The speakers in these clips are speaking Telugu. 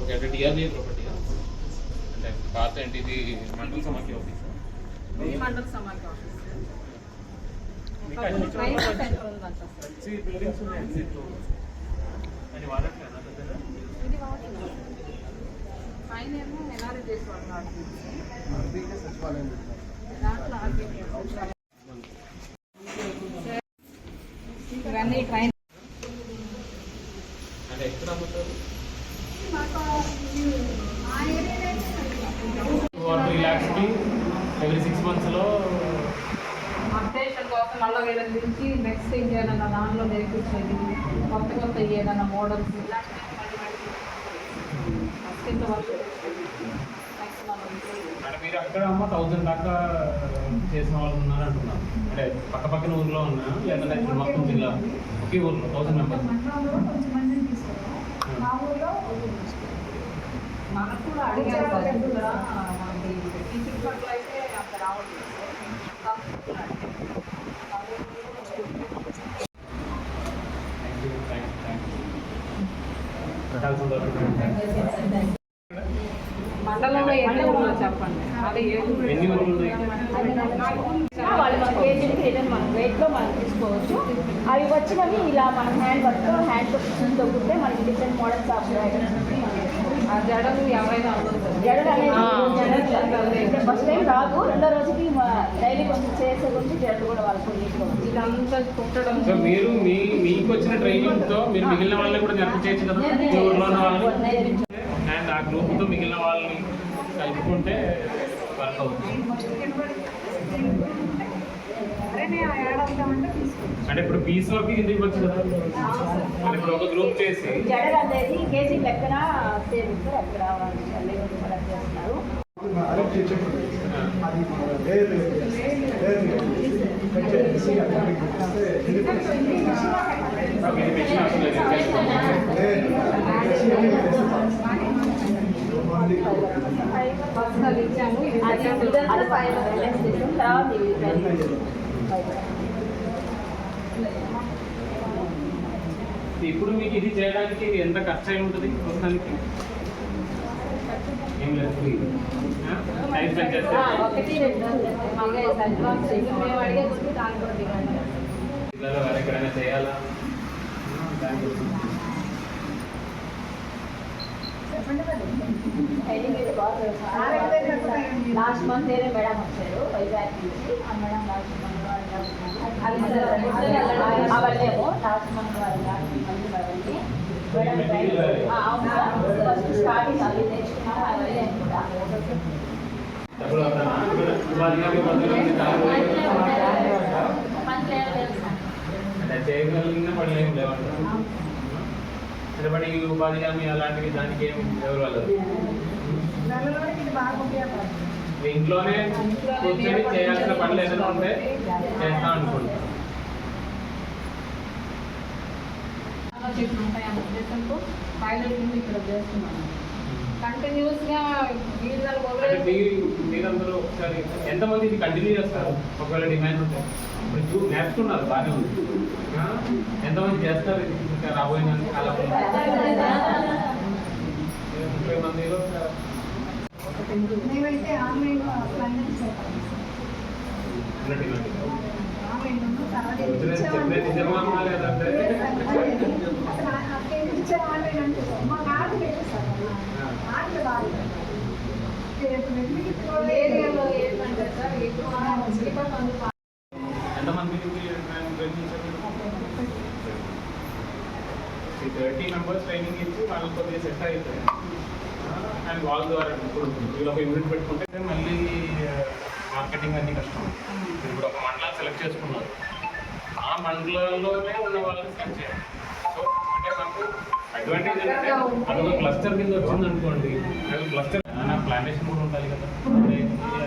ఓకే అంటే డిఆర్డీ ప్రాపర్టీ అంటే పాత ఏంటి ఇది మండల సమాఖ్య ఆఫీస్ ఈ మండల సమాఖ్య ఆఫీస్ మీకు అన్ని ట్రైన్ చోట్ల సెంటర్ ఉందంట సార్. మంచి బిల్డింగ్స్ ఉన్నాయి అన్ని అని వాడట్లేదా ఇది పైన ఏమో ఎన్ఆర్ఐ చేసి. వాళ్ళు దాంట్లో ఇవన్నీ ట్రైన్. ల్యాక్స్కి ఎవ్రీ సిక్స్ మంత్స్లో అప్డేషన్ కోసం మళ్ళీ వీళ్ళని పిలిచి నెక్స్ట్ ఇంకేదన్నా దానిలో నేర్పించేది కొత్త కొత్త ఏదైనా మోడల్స్ ఇలాంటివి ఫస్ట్ ఇంతవరకు నెక్స్ట్ మనం అంటే మీరు అక్కడ అమ్మ థౌసండ్ దాకా చేసిన వాళ్ళు ఉన్నారు అంటున్నారు. అంటే పక్క పక్కన ఊర్లో ఉన్నా లేదంటే మొత్తం జిల్లా ఒకే ఊర్లో థౌసండ్ మెంబర్స్ మనకు కూడా అడిగారు సార్. ఇక్కడ మనకి ఈ చుట్టుపక్కల అయితే అంత రావట్లేదు సార్. కాకపోతే అడిగారు. థ్యాంక్ యూ థ్యాంక్ యూ మండలంలో ఎన్ని ఊళ్ళో చెప్పండి. అదే? ఎన్ని మన వెయిట్లో తీసుకోవచ్చు. అవి వచ్చినవి ఇలా మనం హ్యాండ్ వర్క్ హ్యాండ్ కుట్టే మనకి డిఫరెంట్ మోడల్స్ ఆఫ్ ఆ జడలు ఎవరైనా జడలు ఫస్ట్ టైం రాదు. రెండో రోజుకి డైలీ కొంచెం చేసే కొంచెం జడలు కూడా వాళ్ళకి తీసుకోవచ్చు ఇదంతా కుట్టడం. సో మీరు మీ మీకు వచ్చిన ట్రైనింగ్తో మీరు మిగిలిన వాళ్ళని కూడా నేర్పించవచ్చు కదా? మీ ఊర్లో ఉన్న వాళ్ళని అండ్ ఆ గ్రూప్తో మిగిలిన వాళ్ళని కలుపుకుంటే వర్క్ అవుతుంది. అంటే ఇప్పుడు పీస్ వర్క్ కింద ఇవ్వచ్చు కదా? మరి ఇప్పుడు ఒక గ్రూప్ చేసి కేజీ లెక్కన సేల్ పర్సనల్ ఇచ్చాము అది ఫైవ్ తర్వాత ఇప్పుడు మీకు ఇది చేయడానికి ఎంత ఖర్చు అయి ఉంటుంది ప్రస్తుతానికి ఏం లేదు. టైం స్పెండ్ చేస్తే. ఒకటి రెండు మళ్ళీ అడ్వాన్స్ చేసి మేము అడిగే కొద్ది దాని కూడా డిమాండ్ పిల్లలు వేరే ఎక్కడైనా చేయాలా? దాని గురించి లాస్ట్ మంత్ వేరే మేడం వచ్చారు వైజాగ్ నుంచి. ఆ మేడం లాస్ట్ మంత్ అవలేము లాస్ట్ మంత్ వాళ్ళు మేడం అవును ఫస్ట్ స్టార్టింగ్ అవి నేర్చుకున్నాము కూడా ఉపాధి హామీ చేయగలిగిన పనులు లేవంటారు అంటే ఉపాధి అలాంటివి దానికి ఏం ఎవరు వాళ్ళు ఇంట్లోనే కూర్చొని చేయాల్సిన పనులు ఏదైనా ఉంటే చేస్తాం ఉంటాయి అన్న ఉద్దేశంతో పైలట్ ఇక్కడ చేస్తున్నాను. మీరందరూ ఒకసారి ఎంతమంది ఇది కంటిన్యూ చేస్తారు? ఒకవేళ డిమాండ్ ఉంటే. ఇప్పుడు చూ- నేర్చుకున్నారు బాగానే ఉంది. ఆ? ఎంతమంది చేస్తారు? ఇంకా రాబోయే ముప్పై మేమైతే ఆన్లైన్ అప్లైమెంట్ చేస్తాం. తర్వాత అసలు ఇచ్చే అంటే మా కార్డు పెట్టేస్తారు. కార్డు ఏరియాలో సార్? ఎక్కువ ట్రైనింగ్ థర్టీ మెంబర్స్ ట్రైనింగ్ ఇచ్చి వాళ్ళకి కొద్దిగా సెట్ అవుతాయి అండ్ వాళ్ళ ద్వారా ఇప్పుడు ఒక యూనిట్ పెట్టుకుంటే మళ్ళీ మార్కెటింగ్ అన్ని కష్టం. ఇప్పుడు ఒక మండలాన్ని సెలెక్ట్ చేసుకున్నారు. ఆ మండలంలోనే ఉన్న వాళ్ళని సెలెక్ట్ చేయాలి. సో అంటే మనకు అడ్వాంటేజ్ ఏంటంటే అదొక క్లస్టర్ కింద వచ్చింది అనుకోండి క్లస్టర్ ప్లాంటేషన్ కూడా ఉండాలి కదా. అంటే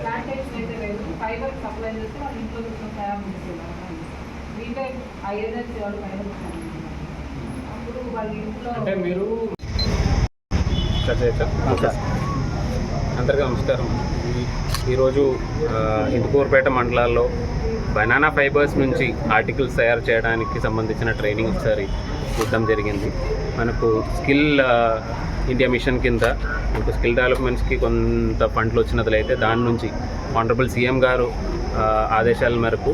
ప్లాంటేషన్ అయితే లేదు. ఫైబర్ సప్లై చేస్తే వాళ్ళు ఇంట్లో కూర్చొని తయారు చేసేవారు వీటే ఆ ఏజెన్సీ వాళ్ళు ఫైబర్ అప్పుడు వాళ్ళ ఇంట్లో అంటే మీరు అందరికీ నమస్కారం. ఈరోజు ఇందుకూరుపేట మండలాల్లో బనానా ఫైబర్స్ నుంచి ఆర్టికల్స్ తయారు చేయడానికి సంబంధించిన ట్రైనింగ్ ఒకసారి చూడడం జరిగింది. మనకు స్కిల్ ఇండియా మిషన్ కింద మనకు స్కిల్ డెవలప్మెంట్స్కి కొంత ఫండ్లు వచ్చినట్లయితే దాని నుంచి ఆనరబుల్ సీఎం గారు ఆదేశాల మేరకు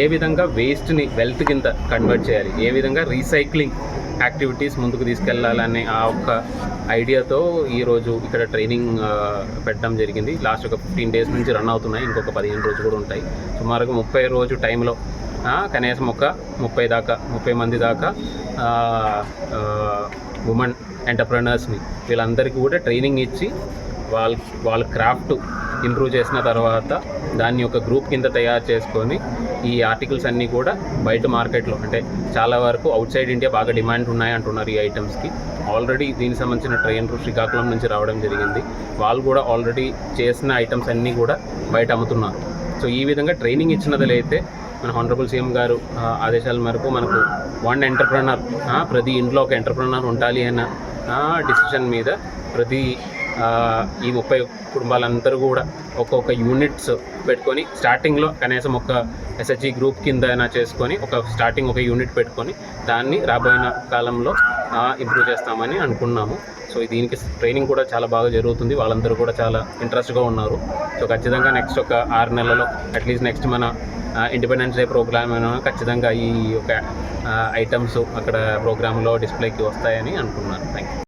ఏ విధంగా వేస్ట్ని వెల్త్ కింద కన్వర్ట్ చేయాలి ఏ విధంగా రీసైక్లింగ్ యాక్టివిటీస్ ముందుకు తీసుకెళ్ళాలనే ఆ ఒక్క ఐడియాతో ఈరోజు ఇక్కడ ట్రైనింగ్ పెట్టడం జరిగింది. లాస్ట్ ఒక ఫిఫ్టీన్ డేస్ నుంచి రన్ అవుతున్నాయి. ఇంకొక పదిహేను రోజులు కూడా ఉంటాయి. సుమారుగా ముప్పై రోజు టైంలో కనీసం ఒక ముప్పై దాకా ముప్పై మంది దాకా ఉమెన్ ఎంటర్ప్రెనర్స్ని వీళ్ళందరికీ కూడా ట్రైనింగ్ ఇచ్చి వాళ్ళ వాళ్ళ క్రాఫ్ట్ ఇంప్రూవ్ చేసిన తర్వాత దాన్ని ఒక గ్రూప్ కింద తయారు చేసుకొని ఈ ఆర్టికల్స్ అన్నీ కూడా బయట మార్కెట్లో అంటే చాలా వరకు అవుట్ సైడ్ ఇండియా బాగా డిమాండ్ ఉన్నాయి అంటున్నారు ఈ ఐటమ్స్కి ఆల్రెడీ దీనికి సంబంధించిన ట్రైన్లు శ్రీకాకుళం నుంచి రావడం జరిగింది. వాళ్ళు కూడా ఆల్రెడీ చేసిన ఐటమ్స్ అన్నీ కూడా బయట అమ్ముతున్నారు. సో ఈ విధంగా ట్రైనింగ్ ఇచ్చినదలైతే మన హానరబుల్ సీఎం గారు ఆదేశాల మేరకు మనకు వన్ ఎంటర్ప్రినర్ ప్రతి ఇంట్లో ఒక ఎంటర్ప్రినర్ ఉండాలి అన్న డిసిషన్ మీద ప్రతి ఈ ముప్పై కుటుంబాలందరూ కూడా ఒక్కొక్క యూనిట్స్ పెట్టుకొని స్టార్టింగ్లో కనీసం ఒక ఎస్హెచ్జి గ్రూప్ కింద అయినా చేసుకొని ఒక స్టార్టింగ్ ఒక యూనిట్ పెట్టుకొని దాన్ని రాబోయిన కాలంలో ఇంప్రూవ్ చేస్తామని అనుకున్నాము. సో దీనికి ట్రైనింగ్ కూడా చాలా బాగా జరుగుతుంది. వాళ్ళందరూ కూడా చాలా ఇంట్రెస్ట్గా ఉన్నారు. సో ఖచ్చితంగా నెక్స్ట్ ఒక ఆరు నెలలో అట్లీస్ట్ నెక్స్ట్ మన ఇండిపెండెన్స్ డే ప్రోగ్రామ్ ఖచ్చితంగా ఈ యొక్క ఐటమ్స్ అక్కడ ప్రోగ్రాంలో డిస్ప్లేకి వస్తాయని అనుకున్నాను. Thank you